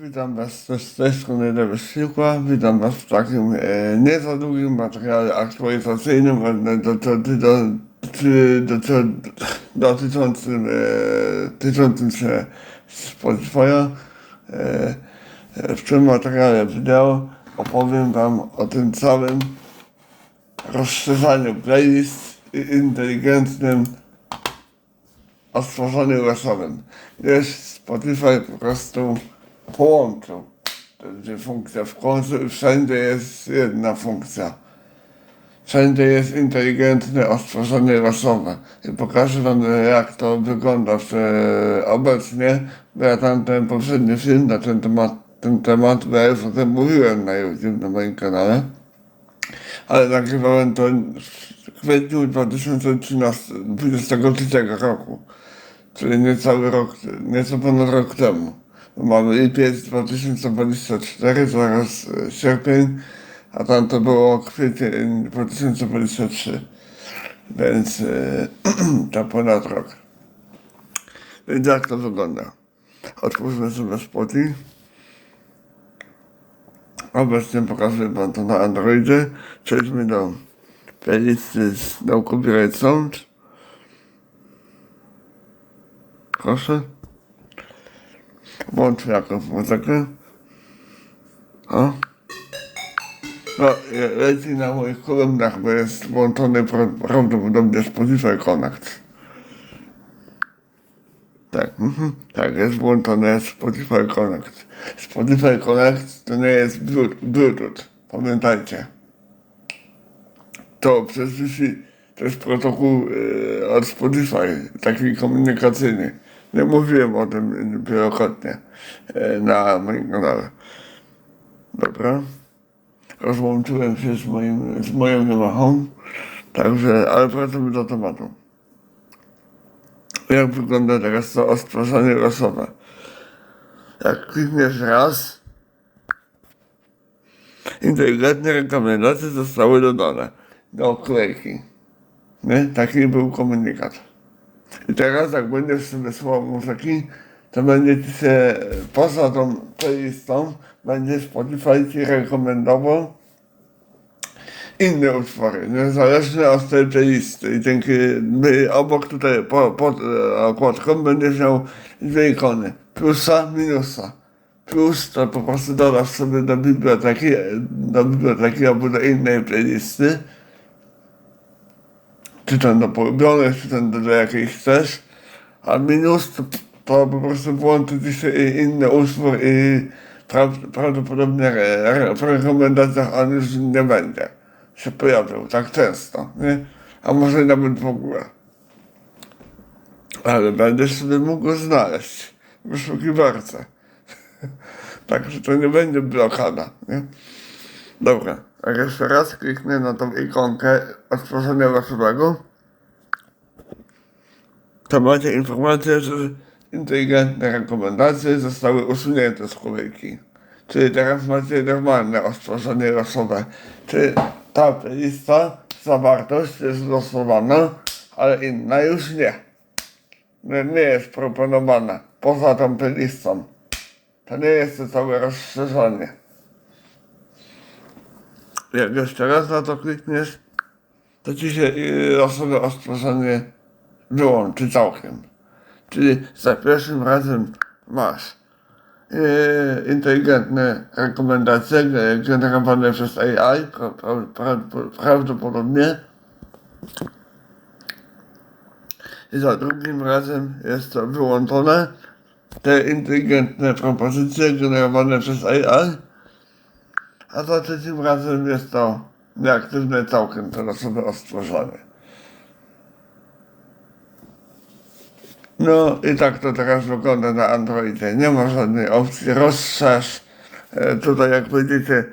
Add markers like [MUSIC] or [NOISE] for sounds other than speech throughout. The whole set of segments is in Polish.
witam Was też z tej strony Dewys Siłka. Witam Was w takim e, nie za długim materiale aktualizacyjnym, dotyczącym, e, się Spotify'a. E, e, w tym materiale wideo opowiem Wam o tym całym rozszerzaniu playlist i inteligentnym odtworzeniu losowym. Wiesz, Spotify po prostu połączył te dwie funkcje w końcu wszędzie jest jedna funkcja. Wszędzie jest inteligentne odtworzenie losowe. I pokażę wam jak to wygląda w, e, obecnie, ja tam ten poprzedni film na ten temat, ten temat, bo ja już o tym mówiłem na YouTube, na moim kanale. Ale nagrywałem to w kwietniu 2013, 2023 roku czyli niecały rok, nieco ponad rok temu. Mamy lipiec 2024, zaraz e, sierpień, a tam to było kwiecień 2023, więc e, [CLEARS THROAT] to ponad rok. Więc jak to wygląda? Otwórzmy sobie Spotify. Obecnie pokazuję wam to na Androidzie. Przejdźmy do playlisty z No Copyright Sound. Proszę. Włącz jakąś muzykę. O. No, leci na moich kolumnach, bo jest włączony pra- prawdopodobnie Spotify Connect. Tak, mhm, tak, jest włączony Spotify Connect. Spotify Connect to nie jest Blu- Bluetooth, pamiętajcie. To przez to jest protokół e, od Spotify, taki komunikacyjny. Nie mówiłem o tym wielokrotnie e, na moim kanale. Dobra. Rozłączyłem się z, moim, z moją Yamahą, także, ale wracamy do tematu. Jak wygląda teraz to odtwarzanie losowe? Jak klikniesz raz, inteligentne rekomendacje zostały dodane do klejki. Nie? Taki był komunikat. I teraz jak będziesz sobie słuchał muzyki, to będzie ci się poza tą playlistą, będzie Spotify ci rekomendował inne utwory, niezależne od tej playlisty. I dzięki by obok tutaj po, pod e, okładką będziesz miał dwie ikony. Plusa, minusa. Plus to po prostu dodasz sobie do biblioteki, do biblioteki albo do innej playlisty czy ten do polubionych, czy ten do, jakiej chcesz, a minus to, to po prostu włączy ci się inny utwór i pra, prawdopodobnie w rekomendacjach on już nie będzie się pojawił tak często, nie? A może nawet w ogóle. Ale będziesz sobie mógł znaleźć w wyszukiwarce. [LAUGHS] Także to nie będzie blokada, nie? Dobra, jeszcze raz kliknę na tą ikonkę odtworzenia losowego, to macie informację, że inteligentne rekomendacje zostały usunięte z kolejki. Czyli teraz macie normalne odtworzenie losowe. Czyli ta lista, zawartość jest losowana, ale inna już nie. Nie, nie jest proponowana poza tą playlistą. To nie jest to całe rozszerzenie. Jak jeszcze raz na to klikniesz, to ci się y, losowe odtworzenie wyłączy całkiem. Czyli za pierwszym razem masz y, inteligentne rekomendacje generowane przez AI, pra, pra, pra, prawdopodobnie. I za drugim razem jest to wyłączone. Te inteligentne propozycje generowane przez AI a za trzecim razem jest to nieaktywne całkiem to losowe odtworzenie. No i tak to teraz wygląda na Androidzie. Nie ma żadnej opcji rozszerz. E, Tutaj jak będziecie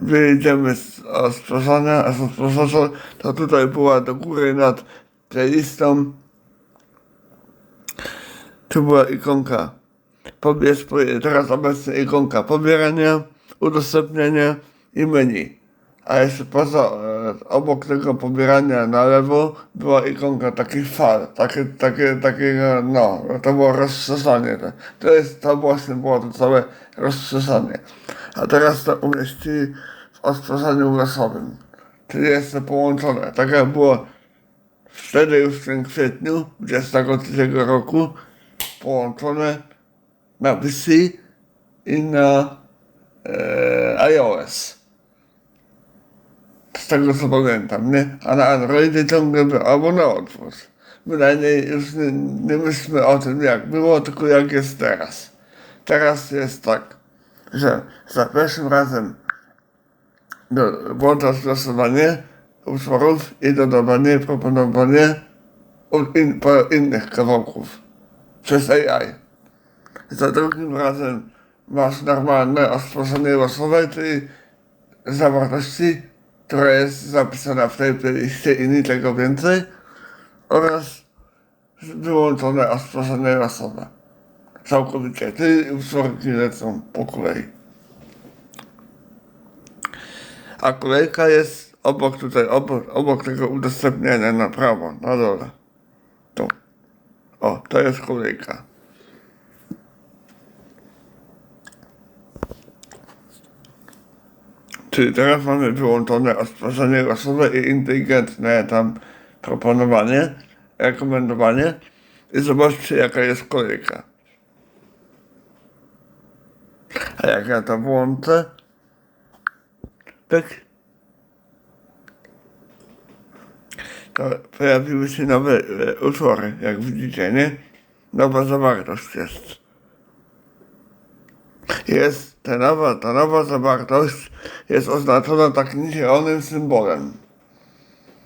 wyjdziemy z odtworzenia, a z odtworzenia to tutaj była do góry nad playlistą tu była ikonka pobierz, teraz obecnie ikonka pobierania, udostępniania i menu. A jeszcze poza, e, obok tego pobierania na lewo była ikonka takich fal, takie, takie, takiego, no, to było rozszerzanie. To, to jest, to właśnie było to całe rozszerzanie. A teraz to umieścili w odtwarzaniu głosowym, czyli jest to połączone. Tak jak było wtedy już w tym kwietniu 23 roku połączone na PC i na e, iOS. Z tego co pamiętam, nie? A na Androidzie ciągle był, albo na odwrót. Bynajmniej już nie, nie myślmy o tym jak było, tylko jak jest teraz. Teraz jest tak, że za pierwszym razem do, włączasz losowanie utworów i dodawanie, proponowanie in, innych kawałków przez AI. Za drugim razem masz normalne odtworzenie losowe, czyli zawartości, która jest zapisana w tej playliście i niczego więcej oraz wyłączone odtworzenie losowe. Całkowicie, czyli utworki lecą po kolei. A kolejka jest obok tutaj, obok, obok tego udostępniania na prawo, na dole. Tu. O, to jest kolejka. Czyli teraz mamy wyłączone odtwarzanie losowe i inteligentne tam proponowanie, rekomendowanie i zobaczcie jaka jest kolejka. A jak ja to włączę, tak, to pojawiły się nowe e, utwory, jak widzicie, nie? Nowa zawartość jest. Jest ta nowa, ta nowa zawartość jest oznaczona takim zielonym symbolem.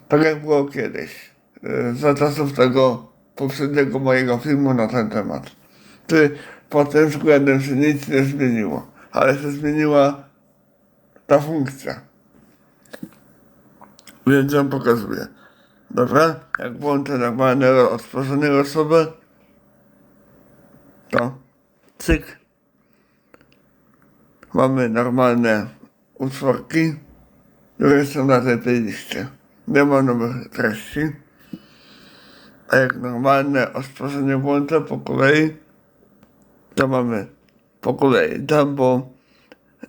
Tak jak było kiedyś, e, za czasów tego poprzedniego mojego filmu na ten temat. Ty pod tym względem się nic nie zmieniło, ale się zmieniła ta funkcja. Więc ją pokazuję. Dobra? Jak włączę normalne odtworzenie losowe, to cyk. Mamy normalne utworki, które są na tej playliście. Nie ma nowych treści. A jak normalne odtworzenie włączę po kolei, to mamy po kolei Jumbo,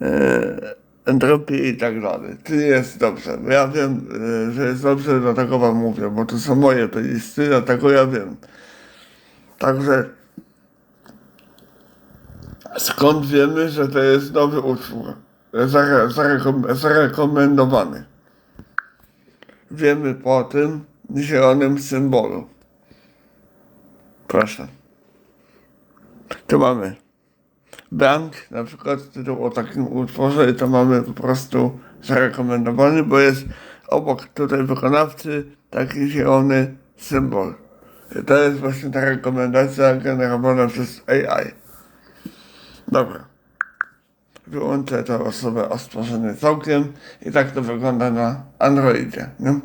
e, entropii i tak dalej. Czyli jest dobrze. Ja wiem, e, że jest dobrze, dlatego wam mówię, bo to są moje playlisty, dlatego ja wiem. Także skąd wiemy, że to jest nowy utwór? Zare, zarekom, zarekomendowany. Wiemy po tym zielonym symbolu. Proszę. Tu mamy bank, na przykład tytuł o takim utworze i to mamy po prostu zarekomendowany, bo jest obok tutaj wykonawcy taki zielony symbol. I to jest właśnie ta rekomendacja generowana przez AI. Dobra. Wyłączę to osobę o stworzenie całkiem i tak to wygląda na Androidzie. Nie?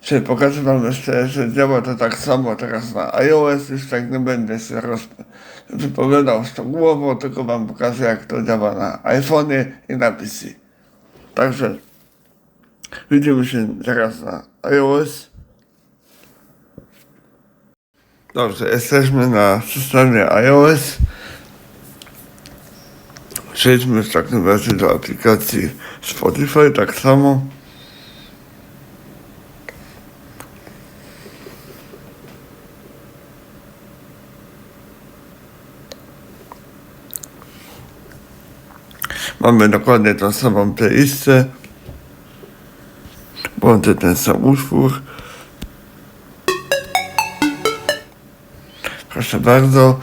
Czyli pokażę wam jeszcze, że działa to tak samo teraz na iOS, już tak nie będę się roz... wypowiadał szczegółowo, tylko wam pokażę jak to działa na iPhone'ie i na PC. Także widzimy się teraz na iOS. Dobrze, jesteśmy na systemie iOS. Przejdźmy w takim razie do aplikacji Spotify, tak samo. Mamy dokładnie tą samą playlistę. Włączę ten sam utwór. Proszę bardzo.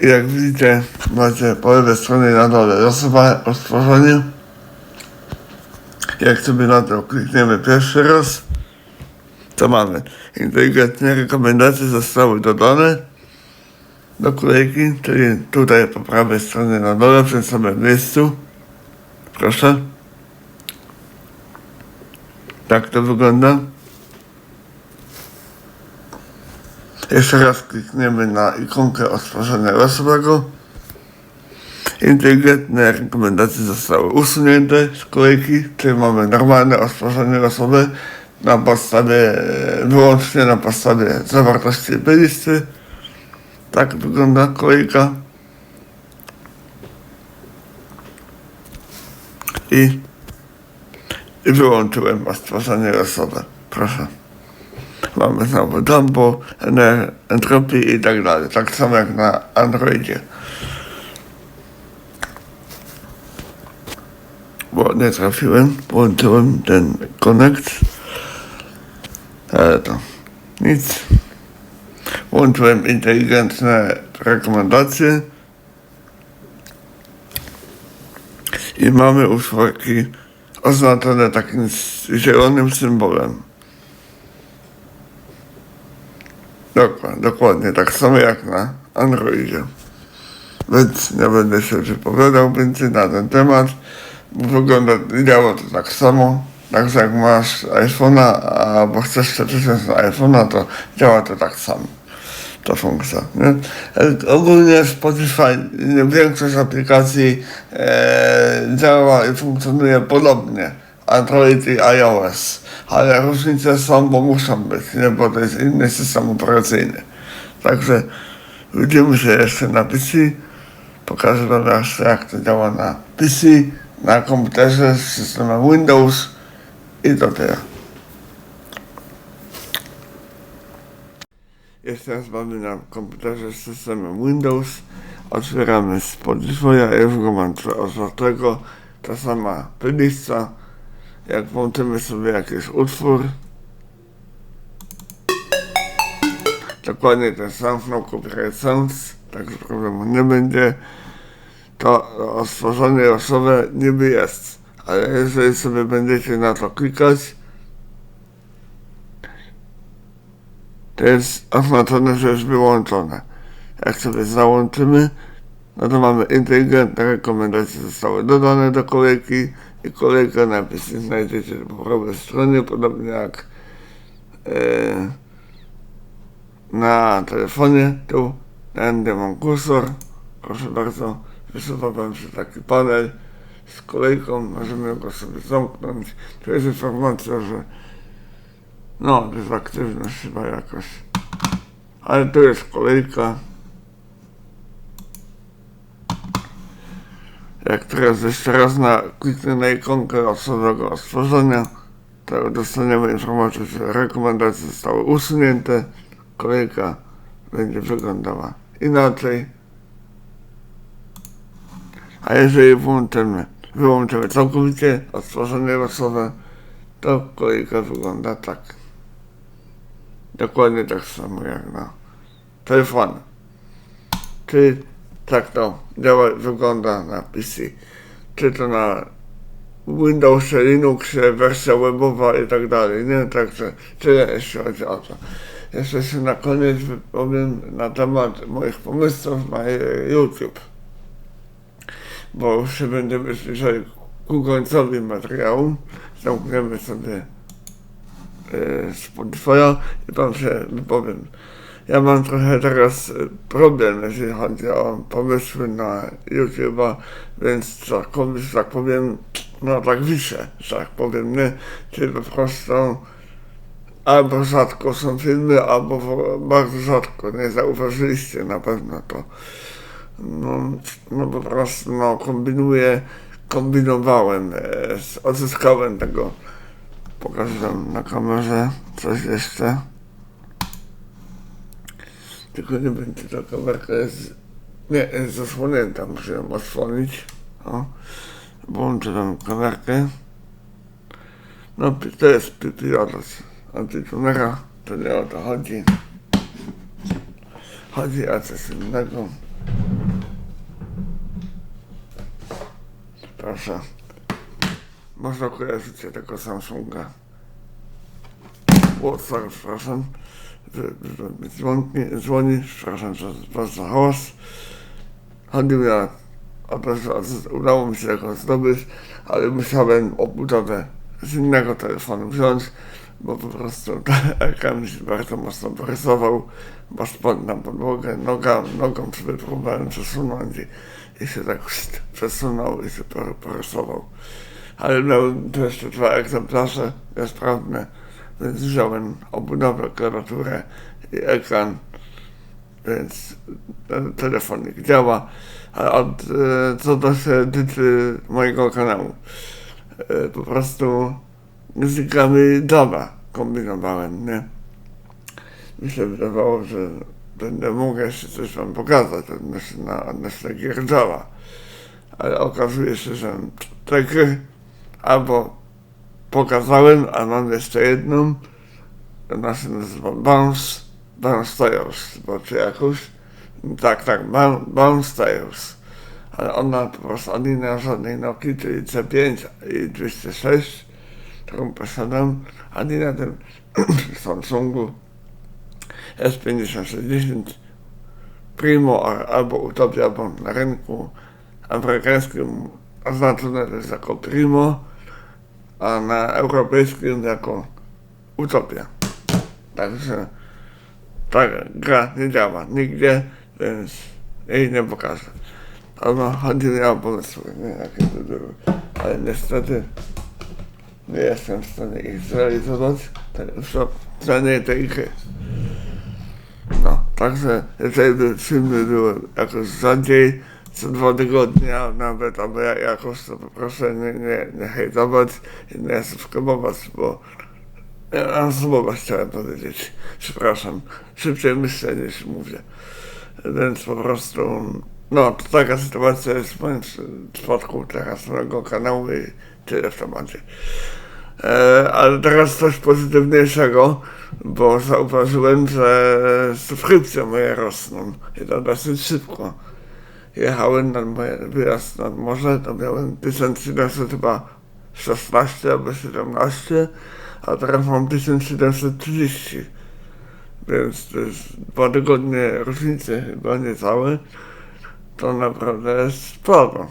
Jak widzicie, macie po lewej stronie na dole losowe odtworzenie. Jak sobie na to klikniemy pierwszy raz, to mamy inteligentne rekomendacje zostały dodane do kolejki, czyli tutaj po prawej stronie na dole w tym samym miejscu. Proszę. Tak to wygląda. Jeszcze raz klikniemy na ikonkę odtworzenia losowego Inteligentne rekomendacje zostały usunięte z kolejki, czyli mamy normalne odtworzenie losowe na podstawie, wyłącznie na podstawie zawartości listy. Tak wygląda kolejka. I, i wyłączyłem odtworzenie losowe. Proszę. Mamy znowu dumbo, ener- entropii i tak dalej. Tak samo jak na Androidzie. Bo nie trafiłem, włączyłem ten connect. Ale to nic. Włączyłem inteligentne rekomendacje. I mamy utworki oznaczone takim zielonym symbolem. Dokładnie, dokładnie tak samo jak na Androidzie. Więc nie będę się wypowiadał więcej na ten temat, wygląda, działa to tak samo. Także jak masz iPhone'a, albo chcesz przeczytać na iPhone'a, to działa to tak samo. Ta funkcja. Nie? Ogólnie Spotify, większość aplikacji e, działa i funkcjonuje podobnie. Android i iOS. Ale różnice są, bo muszą być, nie? bo to jest inny system operacyjny. Także widzimy się jeszcze na PC. Pokażę wam jeszcze jak to działa na PC, na komputerze z systemem Windows i to tyle. Jeszcze raz mamy na komputerze z systemem Windows. Otwieramy Spotify'a, ja już go mam otwartego. Ta sama playlista. Jak włączymy sobie jakiś utwór, dokładnie ten sam, no copyright sounds, także problemu nie będzie. To stworzenie losowe niby jest, ale jeżeli sobie będziecie na to klikać, to jest oznaczone, że jest wyłączone. Jak sobie załączymy, no to mamy inteligentne rekomendacje zostały dodane do kolejki i kolejkę napisy znajdziecie po prawej stronie, podobnie jak e, na telefonie, tu będę mam kursor, proszę bardzo, wysuwa wam się taki panel z kolejką, możemy go sobie zamknąć, tu jest informacja, że no, to jest aktywność chyba jakoś, ale tu jest kolejka, Jak teraz jeszcze raz na, kliknę na ikonkę osobowego stworzenia, to dostaniemy informację, że rekomendacje zostały usunięte. Kolejka będzie wyglądała inaczej. A jeżeli włączymy, wyłączymy całkowicie odtworzenie losowe, to kolejka wygląda tak. Dokładnie tak samo jak na telefonie. Czyli tak to działa, wygląda na PC. Czy to na Windowsie, Linuxie, wersja webowa i tak dalej, nie? Także tyle jeśli chodzi o to. Jeszcze się na koniec wypowiem na temat moich pomysłów na YouTube. Bo już się będziemy zbliżali ku końcowi materiału. Zamkniemy sobie e, Spotify'a i tam się wypowiem. Ja mam trochę teraz e, problem, jeżeli chodzi o pomysły na YouTube'a, więc tak, tak powiem, no tak wiszę, tak powiem, nie? Czyli po prostu albo rzadko są filmy, albo bardzo rzadko, nie zauważyliście na pewno to. No, no po prostu no, kombinuję, kombinowałem, e, odzyskałem tego, pokażę na kamerze coś jeszcze. Tylko nie będzie ta kamerka jest, nie, jest zasłonięta, muszę ją odsłonić. O, włączę tam kamerkę. No, to jest pi- pilotaż antytunera, to nie o to chodzi. Chodzi o coś innego. Proszę. Można kojarzyć tego Samsunga. O, przepraszam. Mi Dzwoni, przepraszam za, was za hałas. Chodzi mi o, o to, że od- udało mi się go zdobyć, ale musiałem obudowę z innego telefonu wziąć, bo po prostu [LAUGHS] ekran się bardzo mocno porysował, bo spadł na podłogę, noga, nogą sobie próbowałem przesunąć i, i się tak przesunął i się por- porysował. Ale miałem tu jeszcze dwa egzemplarze bezprawne, wziąłem obudowę, klawiaturę i ekran, więc ten telefonik działa. A od, e, co się tyczy mojego kanału, e, po prostu językami Java kombinowałem, nie? Mi się wydawało, że będę mógł jeszcze coś wam pokazać odnośnie, na, odnośnie gier Java. Ale okazuje się, że te gry albo pokazałem, a mam jeszcze jedną, ona się nazywa Bounce, Bounce Tales, bo czy jakoś, tak, tak, Bounce, Tales. Ale ona po prostu ani ma żadnej Nokii, czyli C5 i 206, którą posiadam, ani na tym [CLEARS THROAT] Samsungu S5060 Primo albo Utopia, bo na rynku amerykańskim oznaczone jest jako Primo, a na europejskim jako Utopia. Także ta gra nie działa nigdzie, więc jej nie pokażę. Ono chodzi mi o pomysły, nie jakie to były. Ale niestety nie jestem w stanie ich zrealizować, tak przynajmniej tej gry. No, także jeżeli by filmy jakoś rzadziej, co dwa tygodnie, nawet ja- jakoś, to proszę nie, nie, nie hejtować nie subskrybować, bo ja słowa chciałem powiedzieć. Przepraszam, szybciej myślę niż mówię. Więc po prostu, no, to taka sytuacja jest w moim przypadku teraz mojego kanału i tyle w temacie. E, ale teraz coś pozytywniejszego, bo zauważyłem, że subskrypcje moje rosną i to dosyć szybko. Jechałem na wyjazd nad morze, to miałem 1700 chyba 16 albo 17, a teraz mam 1730. Więc to jest dwa tygodnie różnicy, chyba niecałe. To naprawdę jest sporo.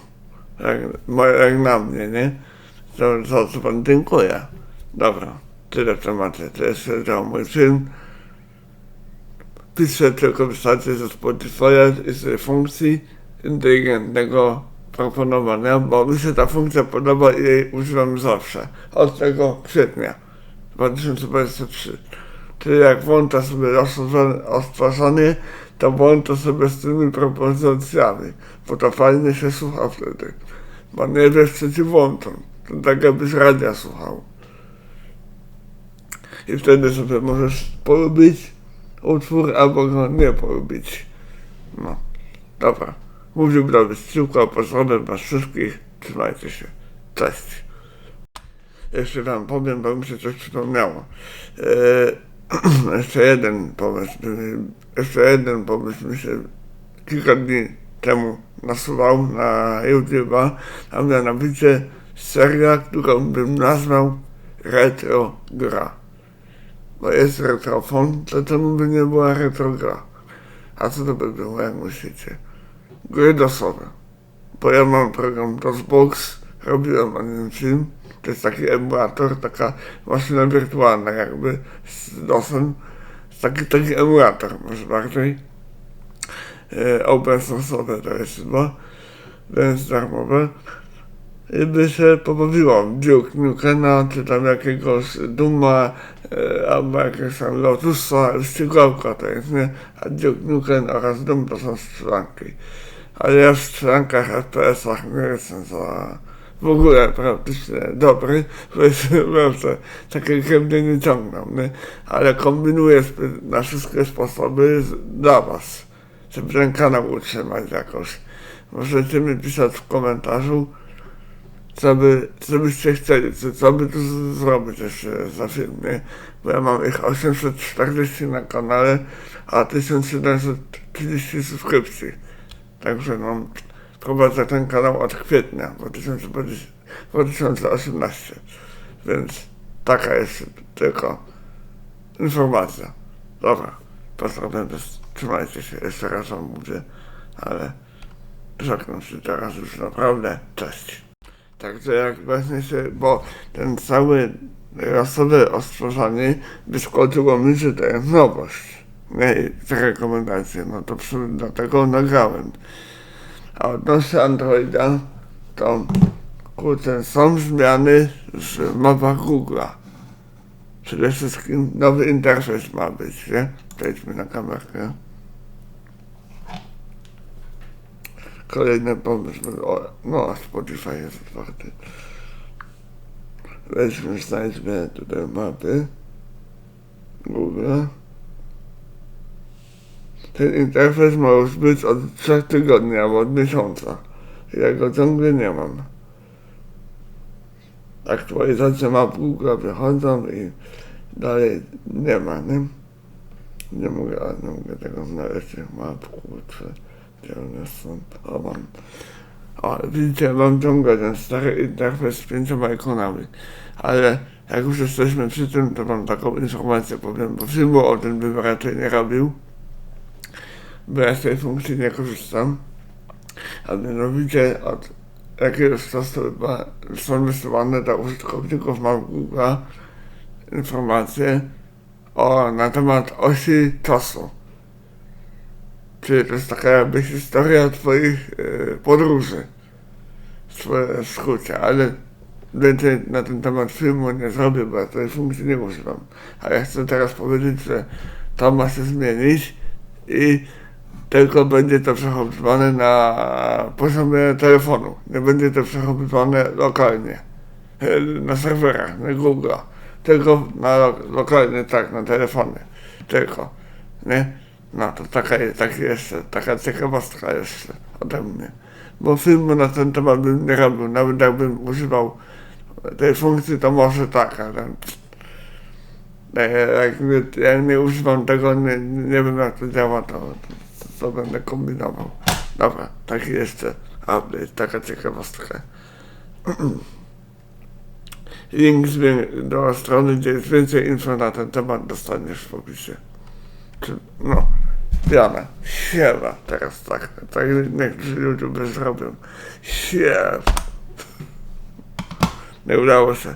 Jak, jak na mnie, nie? To za co pan dziękuję. Dobra, tyle w temacie. To jest dział mój film. Piszę tylko wystarczy ze Spotify'a i z funkcji inteligentnego proponowania, bo mi się ta funkcja podoba i jej używam zawsze. Od tego kwietnia 2023. Czyli jak włącza sobie rozszerzone- odtwarzanie, to włącza sobie z tymi propozycjami, bo to fajnie się słucha wtedy. Bo nie wiesz, co ci włączą. To tak jakbyś radia słuchał. I wtedy sobie możesz polubić utwór, albo go nie polubić. No, dobra. Mówił Dawid Ciułko, pozdrawiam was wszystkich. Trzymajcie się. Cześć. Jeszcze wam powiem, bo mi się coś przypomniało. Eee, [CLEARS THROAT] jeszcze jeden pomysł, jeszcze jeden pomysł mi się kilka dni temu nasuwał na YouTube'a, a mianowicie seria, którą bym nazwał Retro Gra. Bo jest retrofon, to czemu by nie była retro gra? A co to by było, jak myślicie? Gry dosowe. Bo ja mam program DOSBox, robiłem o nim film. To jest taki emulator, taka maszyna wirtualna jakby z DOSem. Taki, taki emulator może bardziej. E, source'owe to jest chyba, więc darmowe. I by się pobawiło Duke Nukena, czy tam jakiegoś Duma, e, albo jakiegoś tam Lotusa, ścigałka to jest, nie? A Duke Nukem oraz Doom to są strzelanki. Ale ja w strzelankach, FPS-ach nie jestem za w ogóle praktycznie dobry, jestem naprawdę takie gry mnie nie ciągną, nie? Ale kombinuję na wszystkie sposoby dla was, żeby ten kanał utrzymać jakoś. Możecie mi pisać w komentarzu, co, by, co byście chcieli, co, co by tu zrobić jeszcze za film, nie? Bo ja mam ich 840 na kanale, a 1730 subskrypcji. Także no, prowadzę ten kanał od kwietnia 2020 2018. Więc taka jest tylko informacja. Dobra, pozdrawiam, trzymajcie się, jeszcze raz wam mówię, ale żegnam się teraz już naprawdę, cześć. Także jak właśnie się, bo ten cały osoby o stworzeniu wyskoczyło mi, że to jest nowość. Te rekomendacje, no to przy, dlatego nagrałem. A odnośnie Androida, to kurczę, są zmiany w mapach Google'a. Przede wszystkim nowy interfejs ma być, nie? Przejdźmy na kamerkę. Kolejny pomysł. O, no, Spotify jest otwarty. Weźmy, znajdźmy tutaj mapy. Google. Ten interfejs ma już być od 3 tygodni albo od miesiąca. Ja go ciągle nie mam. Aktualizacje map Google wychodzą i dalej nie ma, nie? Nie mogę, nie mogę tego znaleźć, tych map, kurczę, gdzie one są. O, mam. O, widzicie, mam ciągle ten stary interfejs z pięcioma ikonami. Ale jak już jesteśmy przy tym, to mam taką informację powiem, bo filmu o tym bym raczej nie robił. Bo ja z tej funkcji nie korzystam. A mianowicie od jakiegoś czasu chyba są wysyłane dla użytkowników Google informacje o, na temat osi czasu. Czyli to jest taka jakby historia twoich e, podróży. W skrócie, ale więcej na ten temat filmu nie zrobię, bo ja tej funkcji nie używam. A ja chcę teraz powiedzieć, że to ma się zmienić i tylko będzie to przechowywane na poziomie telefonu. Nie będzie to przechowywane lokalnie, na serwerach, na Google. Tylko na lo- lokalnie, tak, na telefony. Tylko, nie? No to taka, tak jeszcze, taka ciekawostka jeszcze ode mnie. Bo filmu na ten temat bym nie robił, nawet jakbym używał tej funkcji, to może tak, ale e, jak nie, jak nie używam tego, nie, nie wiem jak to działa, to, to, to będę kombinował. Dobra, taki jeszcze update, taka ciekawostka. [CLEARS THROAT] Link do strony, gdzie jest więcej info na ten temat, dostaniesz w opisie. No, Diana, siema, teraz tak, tak niektórzy ludzie zrobią. Siema. [LAUGHS] Nie udało się.